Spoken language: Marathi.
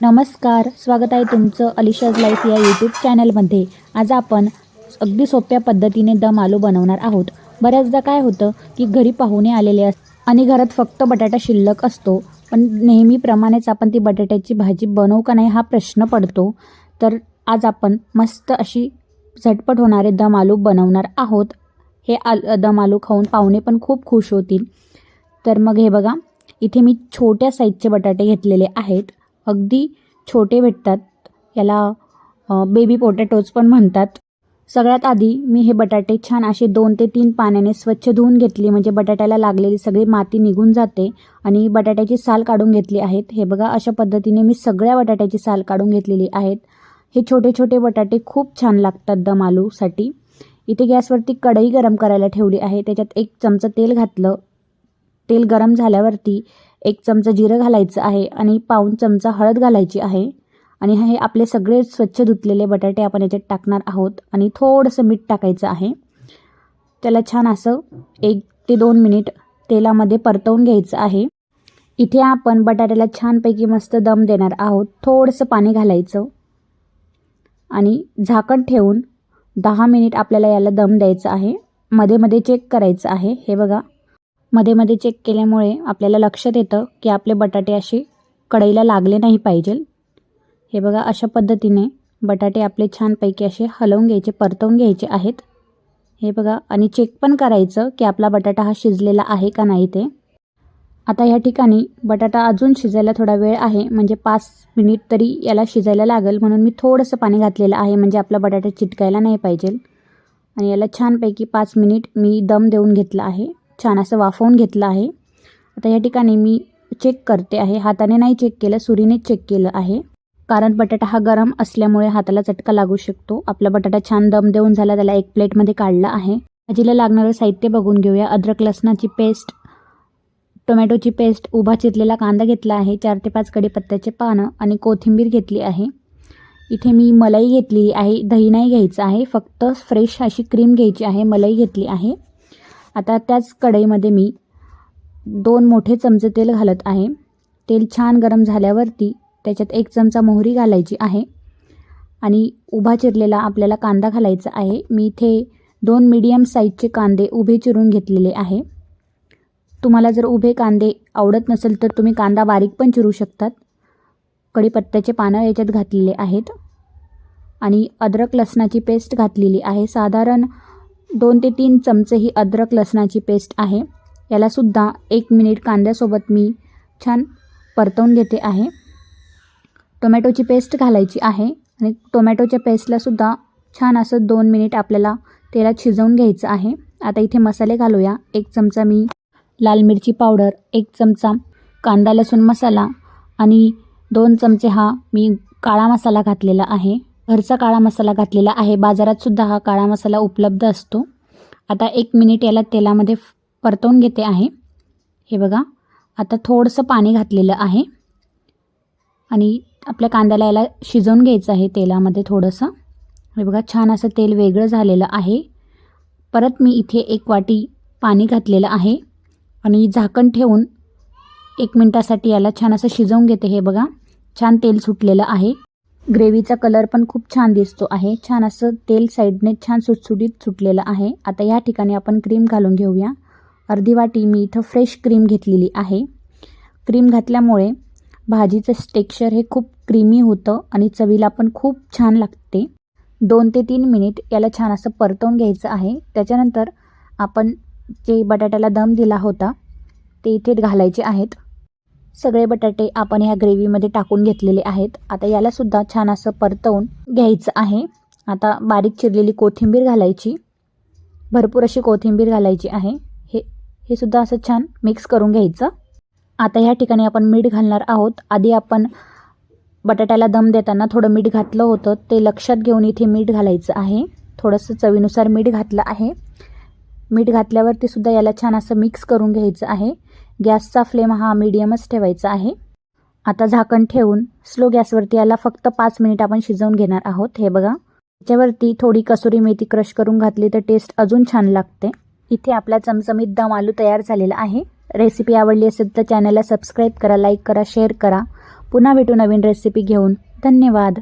नमस्कार स्वागत आहे तुमचं अलिशाज लाईफ या यूट्यूब चॅनलमध्ये आज आपण अगदी सोप्या पद्धतीने दम आलू बनवणार आहोत. बऱ्याचदा काय होतं की घरी पाहुणे आलेले अस आणि घरात फक्त बटाटा शिल्लक असतो पण नेहमीप्रमाणेच आपण ती बटाट्याची भाजी बनवू का नाही हा प्रश्न पडतो. तर आज आपण मस्त अशी झटपट होणारे दम आलू बनवणार आहोत. हे आल दम आलू खाऊन पाहुणे पण खूप खुश होतील. तर मग हे बघा इथे मी छोट्या साईजचे बटाटे घेतलेले आहेत. अगदी छोटे भेटतात. याला बेबी पोटॅटोज पण म्हणतात. सगळ्यात आधी मी हे बटाटे छान असे दोन ते तीन पाण्याने स्वच्छ धुवून घेतली. म्हणजे बटाट्याला लागलेली सगळी माती निघून जाते आणि बटाट्याची साल काढून घेतली आहेत. हे बघा अशा पद्धतीने मी सगळ्या बटाट्याची साल काढून घेतलेली आहेत. हे छोटे छोटे बटाटे खूप छान लागतात दम आलूसाठी. इथे गॅसवरती कढई गरम करायला ठेवली आहे. त्याच्यात एक चमचा तेल घातलं. तेल गरम झाल्यावरती एक चमचा जिरं घालायचं आहे आणि पाऊण चमचा हळद घालायची आहे. आणि हे आपले सगळे स्वच्छ धुतलेले बटाटे आपण याच्यात टाकणार आहोत आणि थोडंसं मीठ टाकायचं आहे. त्याला छान असं एक ते दोन मिनिट तेलामध्ये परतवून घ्यायचं आहे. इथे आपण बटाट्याला छानपैकी मस्त दम देणार आहोत. थोडंसं पाणी घालायचं. आणि झाकण ठेवून दहा मिनिट आपल्याला याला दम द्यायचा आहे. मध्ये मध्ये चेक करायचं आहे. हे बघा. मध्ये मध्ये चेक केल्यामुळे आपल्याला लक्षात येतं की आपले बटाटे असे कढईला लागले नाही पाहिजे. हे बघा अशा पद्धतीने बटाटे आपले छानपैकी असे हलवून घ्यायचे परतवून घ्यायचे आहेत. हे बघा आणि चेक पण करायचं की आपला बटाटा हा शिजलेला आहे का नाही ते. आता ह्या ठिकाणी बटाटा अजून शिजायला थोडा वेळ आहे म्हणजे पाच मिनिट तरी याला शिजायला लागेल. म्हणून मी थोडंसं पाणी घातलेलं आहे म्हणजे आपला बटाटा चिटकायला नाही पाहिजे. आणि याला छानपैकी पाच मिनिट मी दम देऊन घेतला आहे. छान असं वाफवून घेतलं आहे. आता या ठिकाणी मी चेक करते आहे. हाताने नाही चेक केलं सुरीनेच चेक केलं आहे. कारण बटाटा हा गरम असल्यामुळे हाताला चटका लागू शकतो. आपला बटाटा छान दम देऊन झाला त्याला एक प्लेटमध्ये काढला आहे. भाजीला लागणारं साहित्य बघून घेऊया. अद्रक लसणाची पेस्ट टोमॅटोची पेस्ट उभा चिरलेला कांदा घेतला आहे. चार ते पाच कढीपत्त्याचे पानं आणि कोथिंबीर घेतली आहे. इथे मी मलाई घेतली आहे. दही नाही घ्यायचं आहे. फक्त फ्रेश अशी क्रीम घ्यायची आहे. मलाई घेतली आहे. आता त्याच कढईमध्ये मी दोन मोठे चमचे तेल घालत आहे. तेल छान गरम झाल्यावरती त्याच्यात एक चमचा मोहरी घालायची आहे. आणि उभा चिरलेला आपल्याला कांदा घालायचा आहे. मी इथे दोन मीडियम साईजचे कांदे उभे चिरून घेतलेले आहे. तुम्हाला जर उभे कांदे आवडत नसेल तर तुम्ही कांदा बारीक पण चिरू शकतात. कढीपत्त्याचे पानं याच्यात घातलेले आहेत. आणि अद्रक लसणाची पेस्ट घातलेली आहे. साधारण दोन ते तीन चमचे ही अद्रक लसणाची पेस्ट आहे. यालासुद्धा एक मिनिट कांद्यासोबत मी छान परतवून घेते आहे. टोमॅटोची पेस्ट घालायची आहे आणि टोमॅटोच्या पेस्टलासुद्धा छान असं दोन मिनिट आपल्याला तेलात शिजवून घ्यायचं आहे. आता इथे मसाले घालूया. एक चमचा मी लाल मिरची पावडर एक चमचा कांदा लसूण मसाला आणि दोन चमचे हा मी काळा मसाला घातलेला आहे. घरचा काळा मसाला घातलेला आहे. बाजारातसुद्धा हा काळा मसाला उपलब्ध असतो. आता एक मिनिट याला तेलामध्ये परतवून घेते आहे. हे बघा आता थोडंसं पाणी घातलेलं आहे. आणि आपल्या कांद्याला याला शिजवून घ्यायचं आहे तेलामध्ये थोडंसं. हे बघा छान असं तेल वेगळं झालेलं आहे. परत मी इथे एक वाटी पाणी घातलेलं आहे. आणि झाकण ठेवून एक मिनटासाठी याला छान असं शिजवून घेते. हे बघा छान तेल सुटलेलं आहे. ग्रेव्हीचा कलर पण खूप छान दिसतो आहे. छान असं तेल साईडने छान सुटसुटीत सुटलेलं आहे. आता या ठिकाणी आपण क्रीम घालून घेऊया. अर्धी वाटी मी इथं फ्रेश क्रीम घेतलेली आहे. क्रीम घातल्यामुळे भाजीचं टेक्स्चर हे खूप क्रीमी होतं आणि चवीला पण खूप छान लागते. दोन ते तीन मिनिट याला छान असं परतवून घ्यायचं आहे. त्याच्यानंतर आपण जे बटाट्याला दम दिला होता ते इथे घालायचे आहेत. सगळे बटाटे आपण ह्या ग्रेव्हीमध्ये टाकून घेतलेले आहेत. आता यालासुद्धा छान असं परतवून घ्यायचं आहे. आता बारीक चिरलेली कोथिंबीर घालायची. भरपूर अशी कोथिंबीर घालायची आहे. हे हे सुद्धा असं छान मिक्स करून घ्यायचं. आता ह्या ठिकाणी आपण मीठ घालणार आहोत. आधी आपण बटाट्याला दम देताना थोडं मीठ घातलं होतं. ते लक्षात घेऊन इथे मीठ घालायचं आहे. थोडंसं चवीनुसार मीठ घातलं आहे. मीठ घातल्यावरती सुद्धा याला छान असं मिक्स करून घ्यायचं आहे. गॅसचा फ्लेम हा मीडियमच ठेवायचा आहे. आता झाकण ठेवून स्लो गॅसवरती याला फक्त पाच मिनिट आपण शिजवून घेणार आहोत. हे बघा. त्याच्यावरती थोडी कसुरी मेथी क्रश करून घातली तर टेस्ट अजून छान लागते. इथे आपला चमचमीत दम आलू तयार झालेला आहे. रेसिपी आवडली असेल तर चॅनलला सबस्क्राईब करा लाईक करा शेअर करा. पुन्हा भेटू नवीन रेसिपी घेऊन. धन्यवाद.